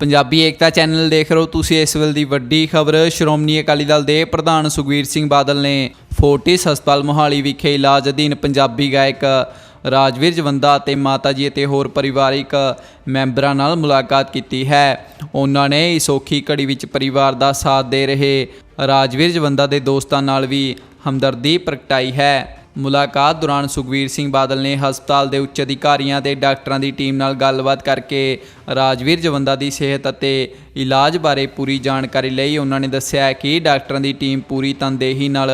ਪੰਜਾਬੀ ਏਕਤਾ channel ਦੇਖ ਰਹੇ ਹੋ ਤੁਸੀਂ ਇਸ ਵੇਲੇ ਦੀ ਵੱਡੀ ਖਬਰ। ਸ਼੍ਰੋਮਣੀ ਅਕਾਲੀ ਦਲ ਦੇ ਪ੍ਰਧਾਨ ਸੁਖਬੀਰ ਸਿੰਘ ਬਾਦਲ ਨੇ ਫੋਰਟਿਸ ਹਸਪਤਾਲ ਮੋਹਾਲੀ ਵਿਖੇ ਇਲਾਜ ਅਧੀਨ ਪੰਜਾਬੀ ਗਾਇਕ ਰਾਜਵੀਰ ਜਵੰਦਾ ਅਤੇ ਮਾਤਾ ਜੀ ਅਤੇ ਹੋਰ ਪਰਿਵਾਰਿਕ ਮੈਂਬਰਾਂ ਨਾਲ ਮੁਲਾਕਾਤ ਕੀਤੀ ਹੈ। ਉਹਨਾਂ ਨੇ ਇਸ ਔਖੀ ਘੜੀ ਵਿੱਚ ਪਰਿਵਾਰ ਦਾ ਸਾਥ ਦੇ ਰਹੇ ਰਾਜਵੀਰ ਜਵੰਦਾ ਦੇ ਦੋਸਤਾਂ ਨਾਲ ਵੀ ਹਮਦਰਦੀ ਪ੍ਰਗਟਾਈ ਹੈ। ਮੁਲਾਕਾਤ ਦੌਰਾਨ ਸੁਖਬੀਰ ਸਿੰਘ ਬਾਦਲ ਨੇ ਹਸਪਤਾਲ ਦੇ ਉੱਚ ਅਧਿਕਾਰੀਆਂ ਤੇ ਡਾਕਟਰਾਂ ਦੀ ਟੀਮ ਨਾਲ ਗੱਲਬਾਤ ਕਰਕੇ ਰਾਜਵੀਰ ਜਵੰਦਾ ਦੀ ਸਿਹਤ ਅਤੇ ਇਲਾਜ ਬਾਰੇ ਪੂਰੀ ਜਾਣਕਾਰੀ ਲਈ ਉਹਨਾਂ ਨੇ ਦੱਸਿਆ ਕਿ ਡਾਕਟਰਾਂ ਦੀ ਟੀਮ ਪੂਰੀ ਤਨਦੇਹੀ ਨਾਲ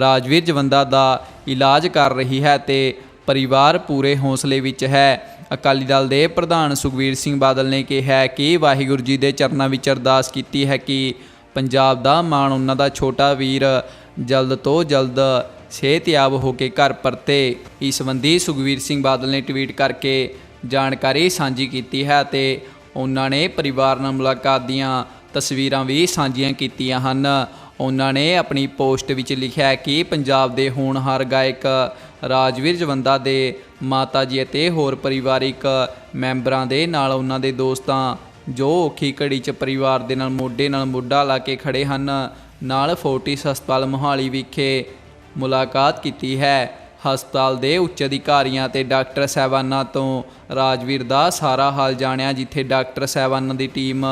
ਰਾਜਵੀਰ ਜਵੰਦਾ ਦਾ ਇਲਾਜ ਕਰ ਰਹੀ ਹੈ ਤੇ ਪਰਿਵਾਰ ਪੂਰੇ ਹੌਸਲੇ ਵਿੱਚ ਹੈ। ਅਕਾਲੀ ਦਲ ਦੇ ਪ੍ਰਧਾਨ ਸੁਖਬੀਰ ਸਿੰਘ ਬਾਦਲ ਨੇ ਕਿਹਾ ਕਿ ਵਾਹਿਗੁਰੂ ਜੀ ਦੇ ਚਰਨਾਂ ਵਿੱਚ ਅਰਦਾਸ ਕੀਤੀ ਹੈ ਕਿ ਪੰਜਾਬ ਦਾ ਮਾਣ ਉਹਨਾਂ ਦਾ ਛੋਟਾ ਵੀਰ ਜਲਦ ਤੋਂ ਜਲਦ ਸਿਹਤਯਾਬ ਹੋ ਕੇ ਘਰ ਪਰਤੇ। ਇਸ ਸੰਬੰਧੀ ਸੁਖਬੀਰ ਸਿੰਘ ਬਾਦਲ ਨੇ ਟਵੀਟ ਕਰਕੇ ਜਾਣਕਾਰੀ ਸਾਂਝੀ ਕੀਤੀ ਹੈ ਤੇ ਉਹਨਾਂ ਨੇ ਪਰਿਵਾਰ ਨਾਲ ਮੁਲਾਕਾਤ ਦੀਆਂ ਤਸਵੀਰਾਂ ਵੀ ਸਾਂਝੀਆਂ ਕੀਤੀਆਂ ਹਨ। ਉਹਨਾਂ ਨੇ ਆਪਣੀ ਪੋਸਟ ਵਿੱਚ ਲਿਖਿਆ ਕਿ ਪੰਜਾਬ ਦੇ ਹੋਣਹਾਰ ਗਾਇਕ ਰਾਜਵੀਰ ਜਵੰਦਾ ਦੇ ਮਾਤਾ ਜੀ ਅਤੇ ਹੋਰ ਪਰਿਵਾਰਿਕ ਮੈਂਬਰਾਂ ਦੇ ਨਾਲ ਉਹਨਾਂ ਦੇ ਦੋਸਤਾਂ ਜੋ ਔਖੀ ਘੜੀ 'ਚ ਪਰਿਵਾਰ ਦੇ ਨਾਲ ਮੋਢੇ ਨਾਲ ਮੋਢਾ ਲਾ ਕੇ ਖੜੇ ਹਨ। ਨਾਲ ਫੋਰਟਿਸ ਹਸਪਤਾਲ ਮੋਹਾਲੀ ਵਿਖੇ ਮੁਲਾਕਾਤ ਕੀਤੀ ਹੈ। ਹਸਪਤਾਲ ਦੇ ਉੱਚ ਅਧਿਕਾਰੀਆਂ ਤੇ ਡਾਕਟਰ ਸਾਹਿਬਾਨਾਂ ਤੋਂ ਰਾਜਵੀਰ ਦਾ ਸਾਰਾ ਹਾਲ ਜਾਣਿਆ, ਜਿੱਥੇ ਡਾਕਟਰ ਸਾਹਿਬਾਨਾਂ ਦੀ ਟੀਮ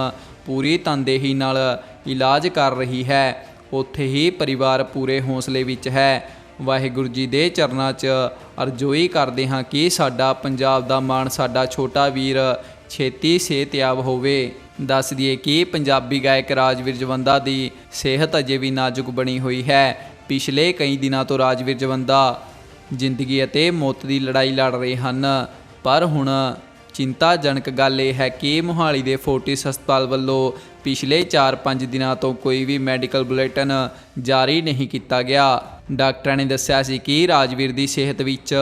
ਪੂਰੀ ਤਨਦੇਹੀ ਨਾਲ ਇਲਾਜ ਕਰ ਰਹੀ ਹੈ। ਉੱਥੇ ਹੀ ਪਰਿਵਾਰ ਪੂਰੇ ਹੌਸਲੇ ਵਿੱਚ ਹੈ। ਵਾਹਿਗੁਰੂ ਜੀ ਦੇ ਚਰਨਾਂ 'ਚ ਅਰਜ਼ੋਈ ਕਰਦੇ ਹਾਂ ਕਿ ਸਾਡਾ ਪੰਜਾਬ ਦਾ ਮਾਣ, ਸਾਡਾ ਛੋਟਾ ਵੀਰ ਛੇਤੀ ਸਿਹਤਯਾਬ ਹੋਵੇ। ਦੱਸ ਦਈਏ ਕਿ ਪੰਜਾਬੀ ਗਾਇਕ ਰਾਜਵੀਰ ਜਵੰਦਾ ਦੀ ਸਿਹਤ ਅਜੇ ਵੀ ਨਾਜ਼ੁਕ ਬਣੀ ਹੋਈ ਹੈ। ਪਿਛਲੇ ਕਈ ਦਿਨਾਂ ਤੋਂ ਰਾਜਵੀਰ ਜਵੰਦਾ ਜ਼ਿੰਦਗੀ ਅਤੇ ਮੌਤ ਦੀ ਲੜਾਈ ਲੜ ਰਹੇ ਹਨ। ਪਰ ਹੁਣ ਚਿੰਤਾਜਨਕ ਗੱਲ ਇਹ ਹੈ ਕਿ ਮੋਹਾਲੀ ਦੇ ਫੋਰਟਿਸ ਹਸਪਤਾਲ ਵੱਲੋਂ ਪਿਛਲੇ 4-5 ਦਿਨਾਂ ਤੋਂ ਕੋਈ ਵੀ ਮੈਡੀਕਲ ਬੁਲੇਟਿਨ ਜਾਰੀ ਨਹੀਂ ਕੀਤਾ ਗਿਆ। ਡਾਕਟਰਾਂ ਨੇ ਦੱਸਿਆ ਸੀ ਕਿ ਰਾਜਵੀਰ ਦੀ ਸਿਹਤ ਵਿੱਚ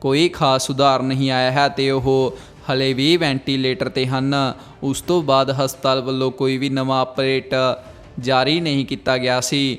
ਕੋਈ ਖਾਸ ਸੁਧਾਰ ਨਹੀਂ ਆਇਆ ਹੈ ਤੇ ਉਹ ਹਲੇ ਵੀ ਵੈਂਟੀਲੇਟਰ ਤੇ ਹਨ। ਉਸ ਤੋਂ ਬਾਅਦ ਹਸਪਤਾਲ ਵੱਲੋਂ ਕੋਈ ਵੀ ਨਵਾਂ ਅਪਡੇਟ ਜਾਰੀ ਨਹੀਂ ਕੀਤਾ ਗਿਆ ਸੀ।